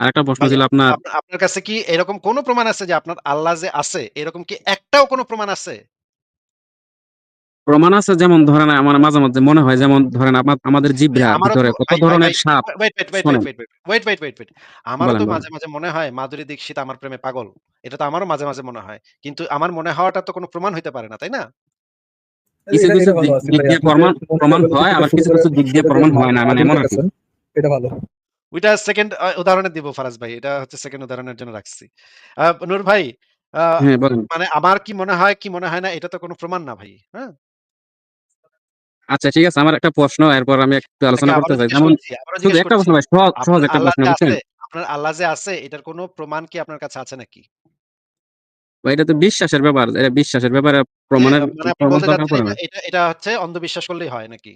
আরেকটা প্রশ্ন ছিল আপনার আপনার আপনার কাছে কি এরকম কোন প্রমাণ আছে যে আপনার আল্লাহ যে আছে, এরকম কি একটাও কোন প্রমাণ আছে? প্রমাণ আছে যেমন ধরেন আমার মাঝে, মাঝে মনে হয় যেমন ধরেন আমা আমাদের ভাই জিহ্বার ভিতরে কত ধরনের সাপ wait, wait, wait, wait, wait, wait, wait, wait. আমারও তো মাঝে, মাঝে মনে হয় মাধুরী দীক্ষিত আমার প্রেমে পাগল। এটা তো আমারও মাঝে, মাঝে মনে হয়। কিন্তু আমার মনে হওয়াটা তো কোনো প্রমাণ হইতে পারে না, তাই না? কিছু, কিছু দিক আছে। দিয়ে প্রমাণ প্রমাণ হয় আবার কিছু, কিছু দিক দিয়ে প্রমাণ হয় না মানে এমন। আছেন, এটা ভালো। ওইটা সেকেন্ড উদাহরণে দিব ফারাজ ভাই। এটা হচ্ছে সেকেন্ড উদাহরণের জন্য রাখছি। নূর ভাই হ্যাঁ, মানে আমার কি মনে হয়, কি মনে হয় না এটা তো কোনো প্রমাণ না ভাই। হ্যাঁ? আচ্ছা ঠিক আছে। আমার একটা প্রশ্ন এরপর আমি একটু আলোচনা করতে চাই। যেমন একটা প্রশ্ন ভাই সহজ, সহজ আপনার একটা আল্লাহ প্রশ্ন বুঝছেন? আছে, আপনার আল্লাহ যে আছে এটার কোনো প্রমাণ কি আপনার কাছে আছে নাকি? ভাই এটা তো বিশ্বাসের ব্যাপার। এটা বিশ্বাসের ব্যাপারে মানে প্রমাণের মানে প্রমাণ বলতে দরকার পড়ে না। এটা এটা হচ্ছে অন্ধবিশ্বাস করলেই হয় নাকি?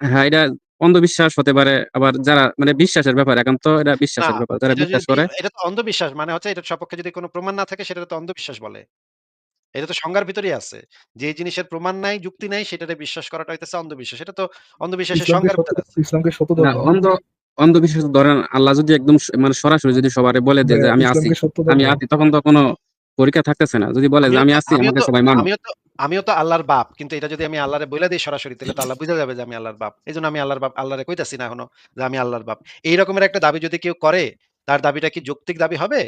হ্যাঁ, এটা অন্ধবিশ্বাস হতে পারে। আবার যারা মানে বিশ্বাসের ব্যাপার একান্ত এটা বিশ্বাসের ব্যাপার। যারা বিশ্বাস করে এটা তো অন্ধবিশ্বাস মানে হচ্ছে এটার সপক্ষে যদি কোন প্রমাণ না থাকে সেটাকে তো অন্ধবিশ্বাস বলে। এটা তো সংজ্ঞার ভিতরেই আছে। যে জিনিসের প্রমাণ নাই, যুক্তি নাই সেটাতে বিশ্বাস করাটা হইতেছে অন্ধবিশ্বাস। এটা তো অন্ধবিশ্বাসের সংজ্ঞার ভিতরে আছে। ইসলামকে সত্য অন্ধ অন্ধবিশ্বাস ধরেন আল্লাহ যদি একদম মানে সরাসরি যদি সবারে বলে দেয় যে আমি আছি, আমি। আছি তখন তো কোনো পরীক্ষা থাকতেছে না। যদি বলে যে আমি আছি আমাকে সবাই মানো। আমিও তো আল্লাহর বাপ। কিন্তু এটা যদি আমি আল্লাহরে বইলা দেই সরাসরি তাহলে তো আল্লাহ বুঝা যাবে যে আমি আল্লাহর বাপ। এজন্য আমি আল্লাহর বাপ আল্লাহরে কইতাছি না এখনও যে আমি আল্লাহর বাপ। এই রকমের একটা দাবি যদি কেউ করে, তার দাবিটা কি যৌক্তিক দাবি হবে?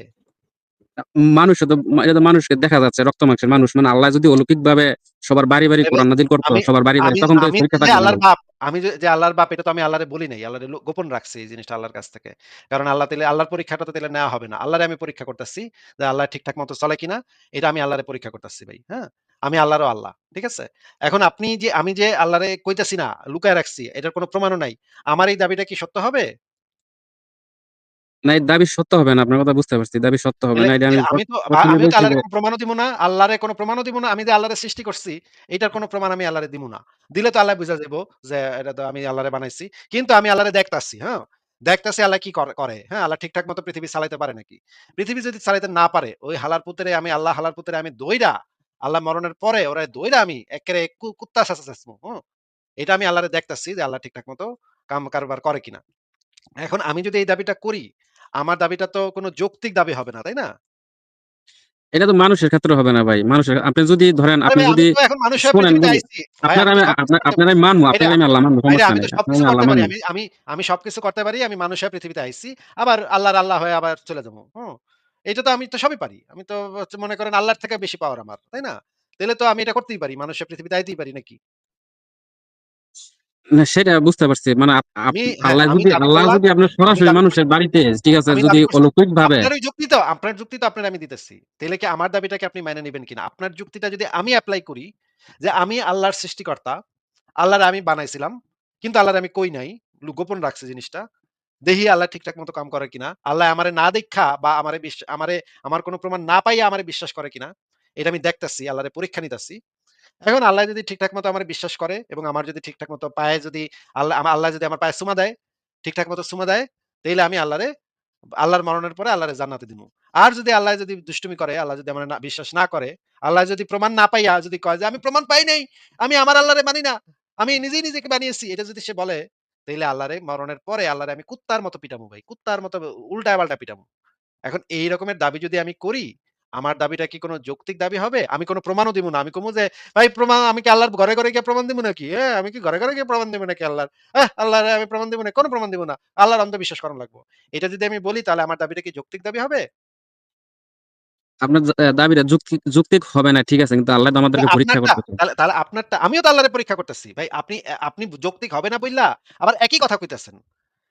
আ মানুষও তো এটা তো মানুষকে দেখা যাচ্ছে রক্ত মাংসের মানুষ। মানে আল্লাহ যদি অলৌকিকভাবে সবার বাড়ি, বাড়ি কোরআন নাযিল করত, সবার বাড়ি, বাড়ি তখন তো পরীক্ষা না আল্লাহর বাপ, আমি যে আল্লাহর বাপ এটা তো আমি আল্লাহরে বলি নাই। আল্লাহরে গোপন রাখছি এই জিনিসটা আল্লাহর কাছ থেকে। কারণ আল্লাহ তাইলে আল্লাহর পরীক্ষাটা তো তাইলে নেওয়া হবে না। আল্লাহরে আমি পরীক্ষা করতেছি যে আল্লাহ ঠিকঠাক মতো চলে কিনা এটা আমি আল্লাহরে পরীক্ষা করতেছি ভাই। হ্যাঁ? আমি আল্লাহরও আল্লাহ। ঠিক আছে? এখন আপনি যে আমি যে আল্লাহরে কইতাছি না, লুকায় রাখছি এটার কোন প্রমাণও নাই। আমার এই দাবিটা কি সত্য হবে? না দাবি সত্য হবে না। আপনার কথা বুঝতে পারছি। দাবি সত্য হবে না। এটা আমি আমি তো আ ১ম তো আল্লাহরে কোন প্রমাণও দিব না। আল্লাহরে কোন প্রমাণও দিব না। আমি যে আল্লাহরে সৃষ্টি করছি, এটার কোন প্রমাণ আমি আল্লাহরে দিমু না। দিলে তো আল্লাহ বুঝা যাইবো যে এটা তো আমি আল্লাহরে বানাইছি। কিন্তু আমি আল্লাহরে দেখতাছি, হ্যাঁ? দেখতাছি আল্লাহ কি কর করে, হ্যাঁ? আল্লাহ ঠিকঠাক মতো পৃথিবী চালাইতে পারে নাকি? পৃথিবী যদি চালাইতে না পারে, ওই হালার পুত্রে আমি আল্লাহ হালার পুত্রে আমি দইরা, আল্লাহ মরণের পরে ওরে দইরা আমি এক্কেরে কু কুত্তার সাথে হুম? এটা আমি আল্লাহরে দেখতাছি যে আল্লাহ ঠিকঠাক মতো কাম কারবার করে কিনা। এখন আমি যদি এই দাবিটা করি, আমার দাবিটা তো কোন যৌক্তিক দাবি হবে না, তাই না? এটা তো মানুষের ক্ষেত্রে হবে না ভাই। মানুষের আপনি যদি ধরেন আপনি যদি হয়ে আপনার আমি আপনার মানবো, আপনার আমি আল্লাহ মানবো আমি সবকিছু আমি করতে পারি। আমি আমি আমি সবকিছু করতে পারি। আমি মানুষ পৃথিবীতে আইছি। আবার আল্লাহর আল্লাহ হয়ে আবার চলে যাব। হুম? এটা তো আমি তো সবই পারি। আমি তো মনে করেন আল্লাহর থেকে বেশি পাওয়ার আমার। তাই না? তাইলে তো আমি এটা করতেই পারি। মানুষ হয়ে পৃথিবীতে আইতেই পারি নাকি? না সেটা বুঝতে পারছি। মানে হ্যাঁ, আল্লাহ যদি আল্লাহ যদি আপনার সরাসরি মানুষের বাড়িতে ঠিক আছে যদি দাবি করছি অলৌকিকভাবে আপনার যুক্তি তো আপনার যুক্তি তো আপনার আমি দিতেছি। তাইলে কি আমার দাবিটাকে আপনি মাইনা নিবেন কিনা? আপনার যুক্তিটা যদি আমি অ্যাপ্লাই করি যে আমি আল্লাহর সৃষ্টিকর্তা, আল্লাহর আমি বানাইছিলাম। কিন্তু আল্লাহর আমি কই নাই। গোপন রাখছি জিনিসটা। দেখি আল্লাহ ঠিকঠাক মতো কাম করে কিনা। আল্লাহ আমারে না দেইখ্যা বা আমারে আমারে আমার কোন প্রমাণ না পাইয়া আমারে বিশ্বাস করে কিনা। এটা আমি দেখতাছি, আল্লাহরে পরীক্ষা নিতাছি। এখন আল্লাহ যদি ঠিকঠাক মতো আমারে বিশ্বাস করে এবং আমার যদি ঠিকঠাক মতো পায়ে যদি আল্লাহ আল্লাহ যদি আমার পায়ে চুমা দেয়, ঠিকঠাক মতো চুমা দেয়, তাইলে আমি আল্লাহরে আল্লাহর মরণের পরে আল্লাহরে জান্নাতে দিমু। আর যদি আল্লাহ যদি দুষ্টুমি করে, আল্লাহ যদি আমারে বিশ্বাস না করে, আল্লাহ যদি প্রমাণ না পাইয়া যদি কয় যে আমি প্রমাণ পাই নাই, আমি আমার আল্লাহরে মানি না। আমি নিজেই নিজেকে বানিয়েছি। এটা যদি সে বলে, তাইলে আল্লাহরে মরণের পরে আল্লাহরে আমি কুত্তার মতো পিটামু ভাই। কুত্তার মতো উল্টায়-পাল্টা পিটামু। এখন এই রকমের দাবি যদি আমি করি, আমার দাবিটা কি কোনো যৌক্তিক দাবি হবে? আমি কোনো প্রমাণও দিমু না। আমি কমু যে, "ভাই প্রমাণ আমি কি আল্লাহর ঘরে, ঘরে গিয়ে প্রমাণ দিমু নাকি? হ্যাঁ, আমি কি ঘরে, ঘরে গিয়ে প্রমাণ দিমু নাকি আল্লাহর? এহ আল্লাহরে আমি প্রমাণ দিমু না। কোন প্রমাণ দিমু না। আল্লাহর অন্ধবিশ্বাস করান লাগবো।" এটা যদি আমি বলি তাহলে আমার দাবিটা কি যৌক্তিক দাবি হবে? আপনার দাবিটা যুক্তি হবে না ঠিক আছে। কিন্তু আল্লাহ আমাদেরকে পরীক্ষা করতেছে। তাহলে তাহলে আপনারটা আমিও তো আল্লাহরে পরীক্ষা করতেছি। ভাই আপনি আপনি যৌক্তিক হবে না বইল্লা আবার একই কথা কইতেছেন।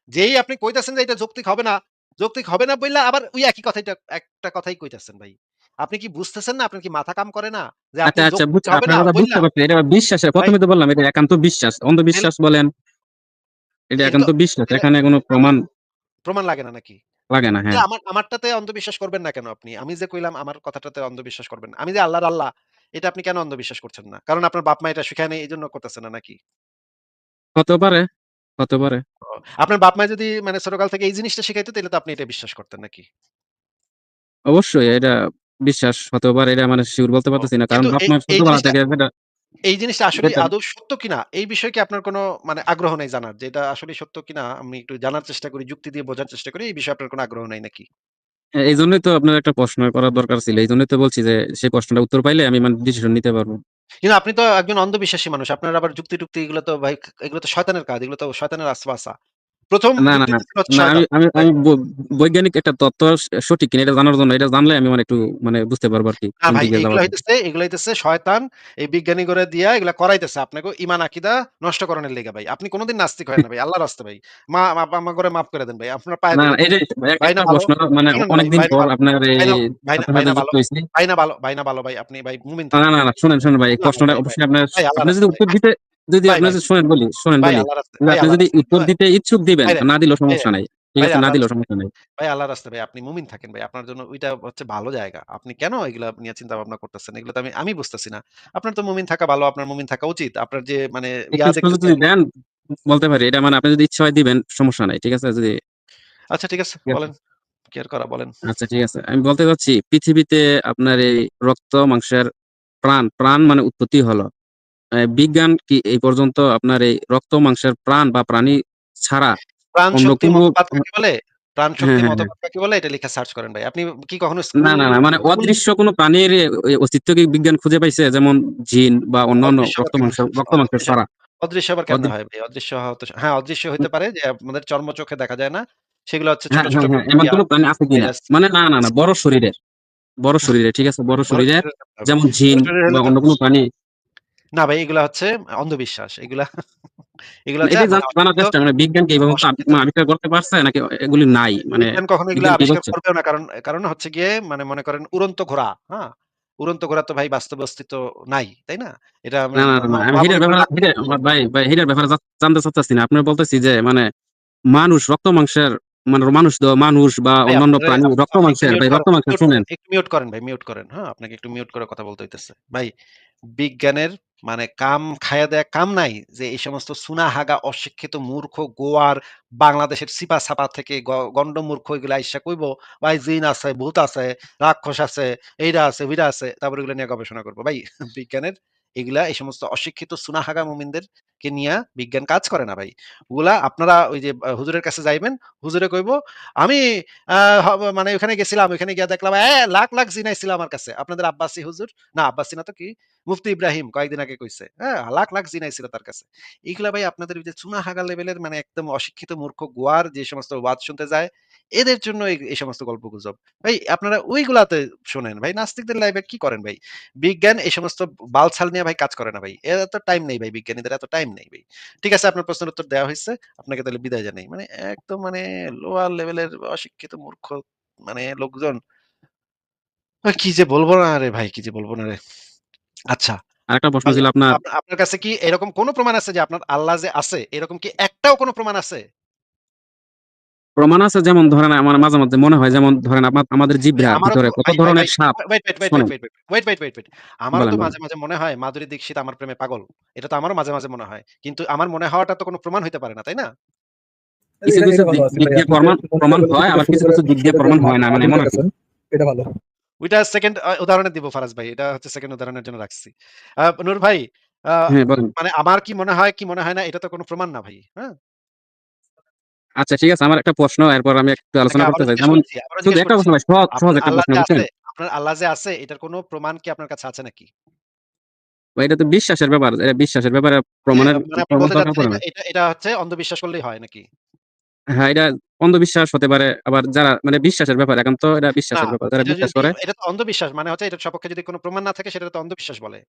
যেই আপনি কইতেছেন যে এটা যৌক্তিক হবে না, যৌক্তিক হবে না বইল্লা আবার ওই একই কথাইটা একটা কথাই কইতাছেন ভাই। আপনি কি বুঝতেছেন না? আপনার কি মাথা কাম করে না? যে আপনি আচ্ছা, আচ্ছা কথা বুঝতে পারছি। এটা বিশ্বাসের ১ম তো বললাম এটা একান্ত বিশ্বাস। অন্ধবিশ্বাস বলেন এটা একান্ত বিশ্বাস। এখানে কোনো প্রমাণ প্রমাণ লাগে না নাকি? লাগে না, হ্যাঁ। আমার আমারটাতে অন্ধবিশ্বাস করবেন না কেন আপনি? আমি যে কইলাম আমার কথাটাতে অন্ধবিশ্বাস করবেন না। আমি যে আল্লাহর আল্লাহ, এটা আপনি কেন অন্ধবিশ্বাস করছেন না? কারণ আপনার বাপ-মা এটা শিখায় নাই এজন্য করতেছেন না নাকি? হতে পারে, হতে পারে। ও আপনার বাপ-মা যদি মানে ছোটকাল থেকে এই জিনিসটা শিখাইতো তাইলে তো আপনি এটা বিশ্বাস করতেন নাকি? অবশ্যই এটা বিশ্বাস হতেও পারে। এটা মানে সিউর বলতে ও পারতেছি না। কারণ কিন্তু এই বাপ-মা এই ছোটবেলা জিনিসটা থেকে এটা এই জিনিসটা আসলে আদৌ সত্য কিনা এই বিষয়ে কি আপনার কোনো মানে আগ্রহ নেই জানার যে এটা আসলে সত্য কিনা আমি একটু জানার চেষ্টা করি, যুক্তি দিয়ে বোঝার চেষ্টা করি। এই বিষয়ে আপনার কোনো আগ্রহ নাই নাকি? হ্যাঁ, এইজন্যই তো আপনার একটা প্রশ্ন করার দরকার ছিল। এইজন্যই তো বলছি যে সেই প্রশ্নটার উত্তর পাইলে আমি মানে ডিসিশন নিতে পারব। কিন্তু আপনি তো একজন অন্ধবিশ্বাসী মানুষ। আপনার আবার যুক্তি-টুক্তি এগুলো তো ভাই এগুলো তো শয়তানের কাজ। এগুলো তো শয়তানের ওয়াসওয়াসা। ১ম না, না, আমি আমি আমি বৈজ্ঞানিক একটা তত্ত্ব সঠিক কিনা এটা জানার জন্য এটা জানলে আমি মানে একটু মানে বুঝতে পারব দিকে যাওয়া এগুলা। হইতেছে এগুলা হইতেছে শয়তান এই বিজ্ঞানীগুলা দিয়া এগুলা করাইতেছে আপনাকে ঈমান আকিদা নষ্টকরণের লিগা ভাই। আপনি কোনদিন নাস্তিক হয়েন না ভাই। আল্লাহর রাস্তে ভাই। মা মা আমাগরে মাফ করে দেন ভাই। আপনার পায়ে না, না একটা প্রশ্ন মানে অনেকদিন পর আপনার এই ভাই না ভালো। ভাই না ভালো, ভাই না ভালো ভাই। আপনি ভাই মুমিন না, না, না শুনেন, শুনেন ভাই। প্রশ্নটা। অবশ্যই আপনার আপনি যদি উত্তর দিতে যদি আপনি ভাই। বলি, শোনেন বলি। আপনি যদি উত্তর দিতে ইচ্ছুক দিবেন, না দিলেও সমস্যা নাই। ঠিক আছে? না দিলেও সমস্যা নাই। ভাই আল্লাহর রাস্তে ভাই আপনি মুমিন থাকেন ভাই। আপনার জন্য ওইটা হচ্ছে ভালো জায়গা। আপনি কেন এগুলা নিয়ে চিন্তা ভাবনা করতেছেন? এগুলো তো আমি আমি বুঝতেছি না। আপনার তো মুমিন থাকা ভালো, আপনার মুমিন থাকা উচিত। আপনার যে মানে দেন বলতে পারি। এটা মানে আপনি যদি ইচ্ছা হয় দিবেন সমস্যা নাই। ঠিক আছে? যদি আচ্ছা ঠিক আছে বলেন। কি আর করা বলেন। আচ্ছা ঠিক আছে। আমি বলতে চাচ্ছি পৃথিবীতে আপনার এই রক্ত মাংসের প্রাণ, প্রাণ মানে উৎপত্তি হলো। বিজ্ঞান কি এই পর্যন্ত আপনার এই রক্ত মাংসের প্রাণ বা প্রাণী ছাড়া প্রাণ শক্তি কোনো মতবাদ কাকে বলে? প্রাণ হ্যাঁ, শক্তি হ্যাঁ, হ্যাঁ। মতবাদ কাকে বলে? এটা লিখে সার্চ করেন ভাই। আপনি কি কখনো না, না, না। মানে অদৃশ্য কোনো প্রাণীর অস্তিত্ব কি বিজ্ঞান খুঁজে পাইছে? যেমন জিন বা অন্যান্য রক্ত মাংসের রক্ত মাংসের ছাড়া। অদৃশ্য আবার কেমনে হয় ভাই? অদৃশ্য হ্যাঁ, অদৃশ্য হইতে পারে যে আমাদের চর্মচোখে দেখা যায় না। সেগুলো হচ্ছে ছোট, ছোট। এমন কোনো প্রাণী আছে কিনা? মানে না, না, না। বড় শরীরের, বড় শরীরের। ঠিক আছে? বড় হবে। যেমন জিন বা অন্য কোনো প্রাণী না ভাই এগুলা হচ্ছে অন্ধবিশ্বাস। এগুলা মানে মানে আবিষ্কার করতে পারছে নাকি এগুলি নাই? মানে কখনো এগুলা আবিষ্কার করছে? না। কারণ কারণ হচ্ছে গিয়ে মানে মনে করেন উড়ন্ত ঘোড়া, হ্যাঁ? উড়ন্ত ঘোড়া তো ভাই বাস্তবে অস্তিত্ব নাই। তাই না? এটা না, মানে না, মা না। মা আমি হেটার মহাবলীপুরের ব্যাপারে। ভাই, ভাই জানতে চাচ্তেছি না। আপনার বলতেছি যে মানে মানুষ রক্ত মাংসের মানে মানুষ মানুষ বা অন্যান্য প্রাণী রক্ত আপনি মাংসের ভাই রক্ত মাংসের শুনেন। একটু মিউট করেন ভাই, মিউট করেন। হ্যাঁ? আপনাকে একটু মিউট করে কথা বলতে হইতেছে। ভাই বিজ্ঞানের মানে কাম খায়া দেয়া কাম নাই যে এই সমস্ত সুনাহাগা অশিক্ষিত মূর্খ গোয়ার বাংলাদেশের সিপা-সাপা থেকে গ গন্ডমূর্খ এগুলো আইসা কইব ভাই জিন আছে, ভূত আছে, রাক্ষস আছে, এইটা আছে, ওইটা আছে। তারপর এগুলা নিয়ে গবেষণা করব ভাই বিজ্ঞানের এগুলা এই সমস্ত অশিক্ষিত চুনাহাগা মুমিনদেরকে নিয়া বিজ্ঞান কাজ করে না ভাই। ওগুলা আপনারা ওই যে হুজুরের কাছে যাইবেন, হুজুরে কইব আমি মানে ওখানে গেছিলাম, ওখানে গিয়া দেখলাম এ লাখ, লাখ জিন আইছিল আমার কাছে। আপনাদের আব্বাসী হুজুর, না আব্বাসী না তো কি? মুফতি ইব্রাহিম কয়েকদিন আগে কইছে। হ্যাঁ? লাখ, লাখ জিন আইছিল তার কাছে। এগুলা ভাই আপনাদের ওই যে চুনাহাগা লেভেলের মানে একদম অশিক্ষিত মূর্খ গোয়ার যে সমস্ত ওয়াজ শুনতে যায়, এদের জন্য এই, সমস্ত গল্পগুজব। ভাই আপনারা ওইগুলাতে শোনেন ভাই। নাস্তিকদের লাইভে কি করেন ভাই? বিজ্ঞান এই সমস্ত বালছাল নিয়ে ভাই কাজ করে না ভাই। এর এত টাইম নেই ভাই বিজ্ঞানীদের এত টাইম নেই ভাই। ঠিক আছে আপনার প্রশ্নের উত্তর দেওয়া হইছে। আপনাকে তাহলে বিদায় জানাই। মানে একদম মানে লোয়ার লেভেলের অশিক্ষিত মূর্খ মানে লোকজন। কি যে বলব না রে ভাই, কি যে বলব না রে। আচ্ছা। আরেকটা প্রশ্ন ছিল আপনার আপনার কাছে কি এরকম কোন প্রমাণ আছে যে আপনার আল্লাহ যে আছে, এরকম কি একটাও কোন প্রমাণ আছে? প্রমাণ আছে যেমন ধরেন আমার মাঝে, মাঝে মনে হয় যেমন ধরেন আপনার আমাদের তো ভিতরে কত ধরনের সাপ ওয়েট, ওয়েট, ওয়েট, ওয়েট, শোনেন, wait, wait, wait, wait, wait. তো মাঝে, মাঝে মনে হয় মাধুরী দীক্ষিত আমার প্রেমে পাগল। এটা তো আমারও মাঝে, মাঝে মনে হয়। কিন্তু আমার মনে হওয়াটা তো কোন প্রমাণ হইতে পারে না, তাই না? কিছু, কিছু দিক। দিয়ে প্রমাণ প্রমাণ হয় আবার কিছু, কিছু দিক দিয়ে প্রমাণ হয় না। মানে এমন। এটা ভালো। ওইটা সেকেন্ড উদাহরণে দিব ফারাজ ভাই। এটা হচ্ছে সেকেন্ড উদাহরণের জন্য রাখছি। নূর ভাই হ্যাঁ। মানে আমার কি মনে হয়, কি মনে হয় না এটা তো কোনো প্রমাণ না ভাই। হ্যাঁ? আচ্ছা ঠিক আছে। আমার একটা প্রশ্ন এরপর আমি একটু আলোচনা করতে চাই। যেমন শুধু একটা প্রশ্ন ভাই সহজ, সহজ একটা প্রশ্ন বুঝছেন? আপনার আল্লাহ যে আছে এটার কোন প্রমাণ কি আপনার কাছে আছে নাকি? এটা তো বিশ্বাসের ব্যাপার। এটা বিশ্বাসের ব্যাপারে প্রমাণের মানে প্রমাণ দরকার পড়ে এটা না। এটা এটা হচ্ছে অন্ধবিশ্বাস করলেই হয় নাকি? হ্যাঁ, এটা অন্ধবিশ্বাস হতে পারে। আবার যারা মানে বিশ্বাসের ব্যাপার। এখন তো এটা বিশ্বাসের ব্যাপার। যারা এটা বিশ্বাস করে এটা তো অন্ধবিশ্বাস মানে হচ্ছে এটার সপক্ষে যদি কোনো প্রমাণ না থাকে সেটা তো অন্ধবিশ্বাস বলে।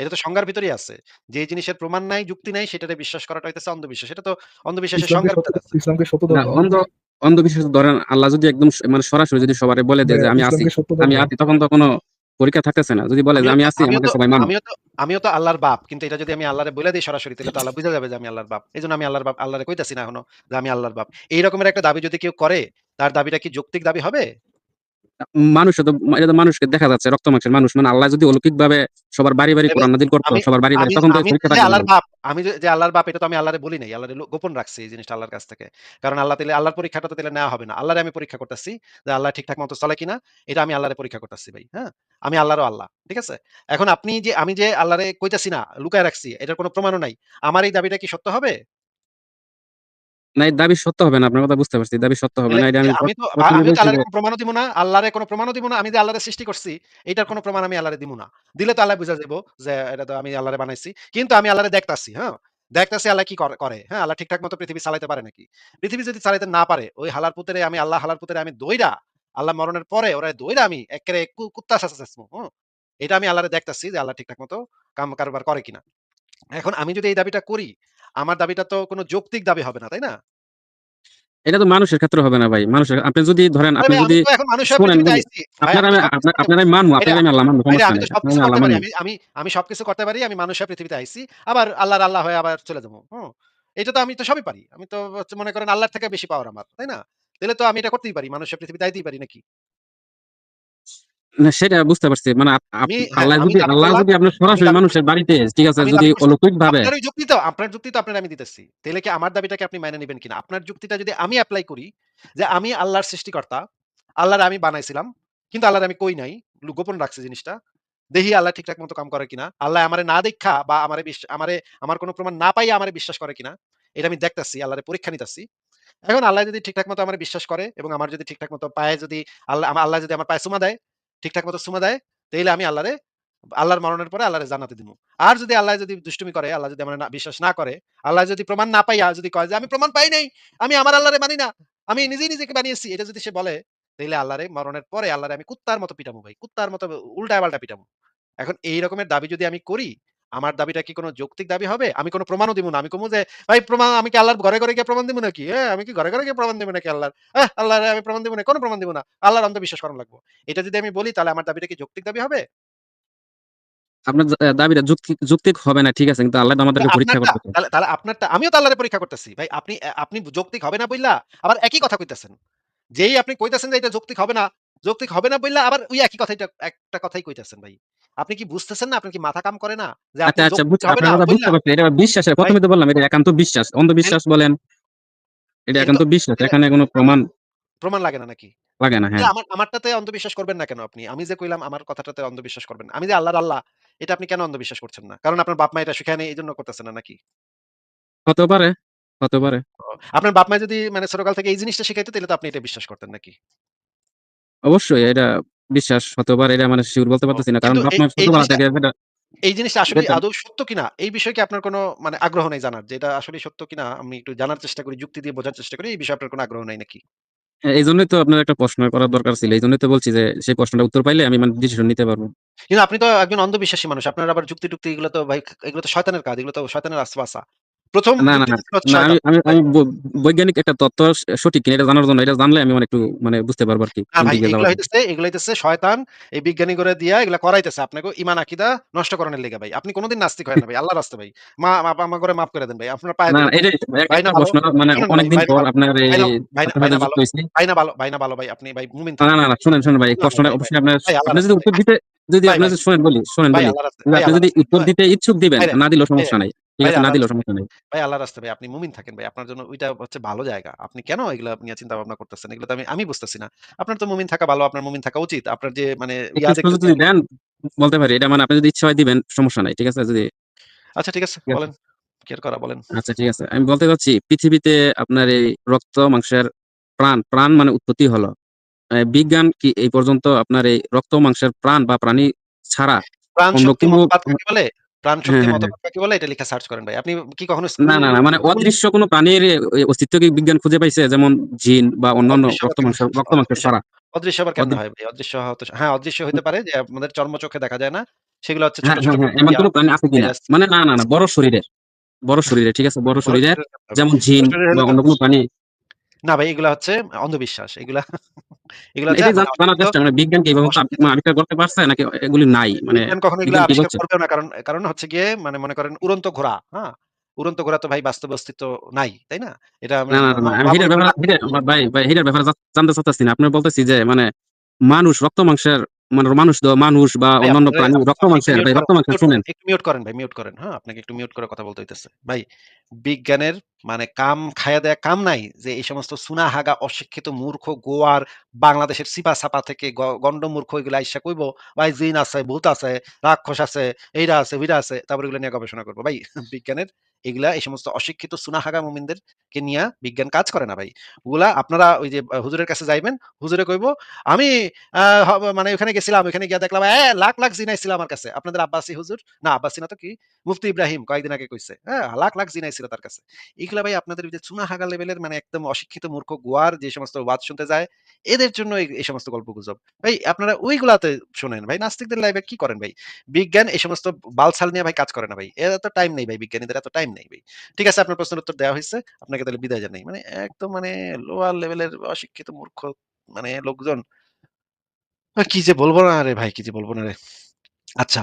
এটা তো সংজ্ঞার ভিতরেই আছে। যে জিনিসের প্রমাণ নাই, যুক্তি নাই সেটারে বিশ্বাস করাটা হইতেছে অন্ধবিশ্বাস। এটা তো অন্ধবিশ্বাসের সংজ্ঞার ভিতরে আছে। ইসলামকে সত্য না অন্ধ অন্ধবিশ্বাস ধরেন আল্লাহ যদি একদম মানে সরাসরি যদি সবারে বলে দেয় যে আমি আছি, আমি। আছি তখন তো কোন পরীক্ষা থাকতেছে না। যদি বলে যে আমিও আমি তো আছি আমিও আমাকে তো সবাই মানো। আমিও তো আমিও তো আল্লাহর বাপ। কিন্তু এটা যদি আমি আল্লাহরে বলে দেই সরাসরি তাহলে তো আল্লাহ বুঝা যাবে যে আমি আল্লাহর বাপ। এজন্য আমি আল্লাহর বাপ আল্লাহরে কইতাছি না এখনও যে আমি আল্লাহর বাপ। এই রকমের একটা দাবি যদি কেউ করে তার দাবিটা কি যৌক্তিক দাবি হবে? মানুষে তো এটা তো মানুষকে দেখা যাচ্ছে রক্ত মাংসের মানুষ। মানে আল্লাহ যদি অলৌকিকভাবে সবার বাড়ি, বাড়ি কোরআন নাযিল করত, সবার বাড়ি, বাড়ি তখন তো আল্লাহর বাপ, আমি যে আল্লাহর বাপ এটা তো আমি আল্লাহরে বলি নাই। আল্লাহরে গোপন রাখছি এই জিনিসটা আল্লাহর কাছ থেকে। কারণ আল্লাহ তাইলে আল্লাহর পরীক্ষাটা তো তাইলে নেওয়া হবে না। আল্লাহরে আমি পরীক্ষা করতেছি যে আল্লাহ ঠিকঠাক মতো চলে কিনা এটা আমি আল্লাহরে পরীক্ষা করতেছি ভাই। হ্যাঁ? আমি আল্লাহরও আল্লাহ। ঠিক আছে? এখন আপনি যে আমি যে আল্লাহরে কইতাছি না, লুকায় রাখছি এটার কোনো প্রমাণও নাই। আমার এই দাবিটা কি সত্য হবে? না এই দাবি সত্য হবে না। আপনার কথা বুঝতে পারছি। দাবি সত্য হবে না। এটা আমি আমি তো আ ১ম আমি তো বলছি আল্লাহরে প্রমাণও দিব না। আল্লাহরে কোন প্রমাণও দিব না। আমি যে আল্লাহরে সৃষ্টি করছি, এইটার কোন প্রমাণ আমি আল্লাহরে দিমু না। দিলে তো আল্লাহ বুঝা যে এটা তো আমি আল্লাহরে বানাইছি। কিন্তু আমি আল্লাহরে দেখতাছি, হ্যাঁ? দেখতাছি আল্লাহ কি করে হ্যাঁ? আল্লাহ ঠিকঠাক মতো পৃথিবী চালাইতে পারে নাকি? পৃথিবী যদি চালাইতে না পারে, ওই হালার পুতেরে আমি আল্লাহ হালার পুতেরে আমি দইরা, আল্লাহ মরণের পরে ওরে দইরা আমি এক্কেরে কু কুত্তা হুম? এটা আমি আল্লাহরে দেখতাছি যে আল্লাহ ঠিকঠাক মতো কাম কারবার করে কিনা। এখন আমি যদি এই দাবিটা করি, আমার দাবিটা তো কোন যৌক্তিক দাবি হবে না, তাই না? এটা তো মানুষের ক্ষেত্রে হবে না ভাই। মানুষের আপনি যদি ধরেন আপনি যদি আপনার আমি আপনার করতে আমি মানবো, আপনার আমি আল্লাহ মানবো আমি আমি সবকিছু করতে পারি। আমি মানুষ হয়ে পৃথিবীতে আইছি। আবার আল্লাহর আল্লাহ হয়ে আবার চলে যাব। হুম? এটা তো আমি তো সবই পারি। আমি তো মনে করেন আল্লাহর থেকে বেশি পাওয়ার আমার। তাই না? তাহলে তো আমি এটা করতেই পারি। মানুষের পৃথিবীতে আইতেই পারি নাকি? না সেটা বুঝতে পারছি। মানে হ্যাঁ, আল্লাহ যদি আল্লাহ যদি আপনার সরাসরি মানুষের বাড়িতে ঠিক আছে যদি দাবি করছি। অলৌকিকভাবে আপনার যুক্তি তো আপনার যুক্তি তো আপনারে আমি দিতেছি। তাইলে কি আমার দাবিটাকে আপনি মাইনে নিবেন কিনা? আপনার যুক্তিটা যদি আমি এপ্লাই করি যে আমি আল্লাহর সৃষ্টিকর্তা, আল্লাহরে আমি বানাইছিলাম। কিন্তু আল্লাহরে আমি কই নাই। গোপন রাখছি জিনিসটা। দেখি আল্লাহ ঠিকঠাক মতো কাম করে কিনা। আল্লাহ আমারে না দেইখা বা আমারে আমারে আমার কোন প্রমাণ না পাইয়া আমারে বিশ্বাস করে কিনা। এটা আমি দেখতাছি, আল্লাহরে পরীক্ষা নিতাছি। এখন আল্লাহ যদি ঠিকঠাক মতো আমার বিশ্বাস করে এবং আমার যদি ঠিকঠাক মতো পায়ে যদি আল্লাহ আল্লাহ যদি আমার পায়ে চুমা দেয়, ঠিকঠাক মতো সুমা দেয়, তাইলে আমি আল্লাহরে আল্লাহর মরণের পরে আল্লাহরে জানাতে দিব আর যদি আল্লাহ যদি দুষ্টুমি করে, আল্লাহ যদি আমার বিশ্বাস না করে, আল্লাহ যদি প্রমাণ না পাইয়া যদি কয় যে, "আমি প্রমাণ পাই নাই। আমি আমার আল্লাহরে মানি না। আমি নিজেই নিজেকে বানিয়েছি।" এটা যদি সে বলে, তাইলে আল্লাহরে মরণের পরে আল্লাহরে আমি কুত্তার মতো পিটামু ভাই। কুত্তার মতো উল্টা পাল্টা পিটামু। এখন এই রকমের দাবি যদি আমি করি, আমার দাবিটা কি কোন যৌক্তিক দাবি হবে? আমি কোন প্রমাণও দিমু না। আমি কমু যে, "ভাই প্রমাণ আমি কি আল্লাহর ঘরে, ঘরে গিয়ে প্রমাণ দিমু নাকি? হ্যাঁ, আমি কি ঘরে, ঘরে গিয়ে প্রমাণ দিমু নাকি আল্লাহর? আহ আল্লাহরে আমি প্রমাণ দিমু না। কোন প্রমাণ দিমু না। আল্লাহর অন্ধ বিশ্বাস করান লাগবো।" এটা যদি আমি বলি তাহলে আমার দাবিটা কি যৌক্তিক দাবি হবে? আপনার দাবিটা যৌক্তিক হবে না ঠিক আছে। কিন্তু আল্লাহ আমাদেরকে পরীক্ষা করতেছে। তাহলে আপনারটা আমিও তো আল্লাহরে পরীক্ষা করতেছি। ভাই আপনি আপনি যৌক্তিক হবে না বইল্লা আবার একই কথা কইতেছেন। যেই আপনি কইতেছেন যে এটা যৌক্তিক হবে না, যৌক্তিক হবে না বইল্লা আবার ওই একই কথাইটা একটা কথাই কইতেছেন ভাই। আপনি কি বুঝতেছেন না? আপনার কি মাথা কাম করে না? যে আচ্ছা, আচ্ছা যৌক্তিক বুঝছি। হবে আপনার না বুঝতে পারছি। এটা বিশ্বাসের ভাই ১ম এ তো বললাম এটা একান্ত বিশ্বাস। অন্ধবিশ্বাস বলেন, এটা একান্ত বিশ্বাস। এখানে কোন প্রমাণ প্রমাণ লাগে না নাকি? লাগে না। হ্যাঁ। আমার আমারটাতে অন্ধবিশ্বাস করবেন না কেন আপনি? আমি যে কইলাম আমার কথাটাতে অন্ধবিশ্বাস করবেন আমি যে আল্লাহর আল্লাহ এটা আপনি কেন অন্ধবিশ্বাস করছেন না? কারণ আপনার বাপ-মা এটা শিখায় করতেছেন না নাকি? হতে পারে, হতে পারে। আপনার বাপ-মা যদি মানে ছোটকাল থেকে এই জিনিসটা শিখাইতো তাইলে তো আপনি এটা বিশ্বাস করতেন নাকি? অবশ্যই এটা বিশ্বাস হতে পারে। এটা মানে সিউর বলতে পারতেছি না। কারণ এই এই ছোটবেলা থেকে এই জিনিসটা আসলেই যেটা আদৌ সত্য কিনা? এই বিষয়ে কি আপনার কোনো মানে আগ্রহ নাই জানার? যে এটা আসলেই সত্য কিনা আমি একটু জানার চেষ্টা করি, যুক্তি দিয়ে বোঝার চেষ্টা করি। এই বিষয়ে আপনার কোন আগ্রহ নাই নাকি? হ্যাঁ, এইজন্যই তো আপনার একটা প্রশ্ন করার দরকার ছিল। এইজন্যই তো বলছি যে সেই প্রশ্নটার উত্তর পাইলে আমি মানে ডিসিশন নিতে পারব কিন্তু আপনি তো একজন অন্ধবিশ্বাসী মানুষ। আপনার আবার যুক্তি-টুক্তি এগুলো তো ভাই এগুলো তো শয়তানের কাজ। এগুলো তো শয়তানের আস্বাসা। ১ম না, না, যুক্তি না, দিচ্ছিল হচ্ছে না আমি বৈজ্ঞানিক একটা তত্ত্ব সঠিক কিনা এটা জানার জন্য এটা জানলে আমি একটু মানে বুঝতে পারব এগুলা। হইতেছে এগুলা হইতেছে শয়তান এই বিজ্ঞানী করে দিয়া এগুলা করাইতেছে আপনাকে ঈমান আকিদা নষ্ট করানোর লেগা ভাই। আপনি কোনদিন নাস্তিক হয়েন না ভাই। আল্লাহর রাস্তে ভাই। মা আমা করে মাফ করে দেন ভাই। আপনার পায়ে না, ভাই। না প্রশ্ন মানে শুনেন অনেকদিন পর আপনার এই ভাই না ভালো। ভাই না ভালো, ভাই না ভালো ভাই। আপনি ভাই মুমিন না, না, না শুনেন, শুনেন ভাই প্রশ্নটা। অবশ্যই আপনার আপনি যদি উত্তর দিতে যদি আপনি ভাই। বলি, শোনেন ভাই বলি। আপনি যদি উত্তর দিতে ইচ্ছুক দিবেন, না দিলেও সমস্যা নাই। ঠিক ভাই আছে? না দিলেও রাস্তে সমস্যা নাই। ভাই রাস্তে ভাই। আপনি মুমিন থাকেন ভাই। আপনার জন্য ওইটা হচ্ছে ভালো জায়গা। আপনি কেন এগুলা নিয়ে চিন্তা ভাবনা করতেছেন? এগুলো তো আমি আমি বুঝতেছি না। আপনার তো মুমিন থাকা ভালো, আপনার মুমিন থাকা উচিত। আপনার যে মানে ইয়া একটু যদি দেন বলতে পারি। এটা মানে আপনি যদি ইচ্ছা হয় দিবেন সমস্যা নাই। ঠিক আছে? যদি আচ্ছা ঠিক আছে ঠিক আছে? বলেন। কি আর করা বলেন। আচ্ছা ঠিক আছে। আমি বলতে চাচ্ছি পৃথিবীতে আপনার এই রক্ত মাংসের প্রাণ, প্রাণ মানে উৎপত্তি হলো। বিজ্ঞান কি এই পর্যন্ত আপনার এই রক্ত মাংসের প্রাণ বা প্রাণী ছাড়া প্রাণ অন্য শক্তি কোনো মতবাদ কাকে বলে? হ্যাঁ, হ্যাঁ, হ্যাঁ। মতবাদ কাকে বলে? এটা লিখে সার্চ করেন ভাই। আপনি কি কখনো না, না, না মানে অদৃশ্য কোনো প্রাণীর অস্তিত্ব কি বিজ্ঞান খুঁজে পাইছে? যেমন জিন বা অন্যান্য রক্ত রক্ত মাংসের অদৃশ্য অদৃশ্য আবার কেমনে হয় ভাই? অদৃশ্য হ্যাঁ, অদৃশ্য হইতে পারে যে আমাদের চর্মচোখে দেখা যায় না। সেগুলো হচ্ছে ছোট, ছোট। এমন কোন প্রাণী আছে কিনা? মানে না, না, না বড় শরীরের, বড় শরীরের ঠিক আছে? বড় হবে। যেমন জিন বা অন্য কোনো প্রাণী না ভাই এগুলা হচ্ছে অন্ধবিশ্বাস। এগুলা মানে জানার অশিক্ষিত চেষ্টা মানে বিজ্ঞান কি আবিষ্কার করতে পারছে নাকি এগুলি নাই? মানে কখনো এগুলা আবিষ্কার? না। কারণ কারণ হচ্ছে গিয়ে মানে মনে করেন উড়ন্ত ঘোড়া, হ্যাঁ? উড়ন্ত ঘোড়া তো ভাই বাস্তবে অস্তিত্ব নাই। তাই না? এটা আমরা না, না, মা না। আমি মামুনি এটার করে ব্যাপারে না এটা ভাই, ভাই ব্যাপারে জানতে না। আপনার বলতেছি যে মানে মানুষ রক্ত মাংসের মানে মানুষ মানুষ বা অন্যান্য প্রাণী রক্ত মাংসের ভাই রক্ত মাংসের শুনেন। একটু মিউট করেন ভাই, মিউট করেন, হ্যাঁ? আপনাকে একটু মিউট করে কথা বলতে হইতেছে। ভাই, বিজ্ঞানের মানে কাম খায়া দেয়া কাম নাই যে এই সমস্ত সুনাহাগা অশিক্ষিত মূর্খ গোয়ার বাংলাদেশের সিপা-সাপা থেকে গ গন্ড মূর্খ এগুলা আইসা কইবো, ভাই জিন আছে, ভূত আছে, রাক্ষস আছে, এইরা আছে, ওইরা আছে। তারপরে এগুলা নিয়ে গবেষণা করব। ভাই বিজ্ঞানের এগুলা এই সমস্ত অশিক্ষিত সুনাহাগা মুমিনদেরকে নিয়ে বিজ্ঞান কাজ করে না ভাই। ওগুলা আপনারা ওই যে হুজুরের কাছে যাইবেন, হুজুরে কইবো, "আমি মানে ওখানে গেছিলাম, ওখানে গিয়া দেখলাম এ লাখ, লাখ জিন আইছিল আমার কাছে। আপনাদের আব্বাসী হুজুর, না আব্বাসী না তো কি? মুফতি ইব্রাহিম কয়েকদিন আগে কইছে। হ্যাঁ? লাখ, লাখ জিন আইছিল তার কাছে।" এগুলা ভাই আপনাদের ওই যে চুনাহাগা লেভেলের মানে একদম অশিক্ষিত মূর্খ গোয়ার যে সমস্ত ওয়াজ শুনতে যায়, এদের জন্য এই, সমস্ত গল্প গল্পগুজব। ভাই আপনারা ওইগুলাতে শোনেন ভাই। নাস্তিকদের লাইভে কি করেন ভাই? বিজ্ঞান এই সমস্ত বালছাল নিয়ে ভাই কাজ করে না ভাই। এত টাইম নেই ভাই, বিজ্ঞানীদের এত টাইম নেই ভাই। ঠিক আছে আপনার প্রশ্নের উত্তর দেওয়া হয়েছে আপনাকে তাহলে বিদায় জানাই। মানে একদম মানে লোয়ার লেভেলের অশিক্ষিত মূর্খ মানে লোকজন। কি যে বলব না রে ভাই, কি যে বলব না রে। আচ্ছা।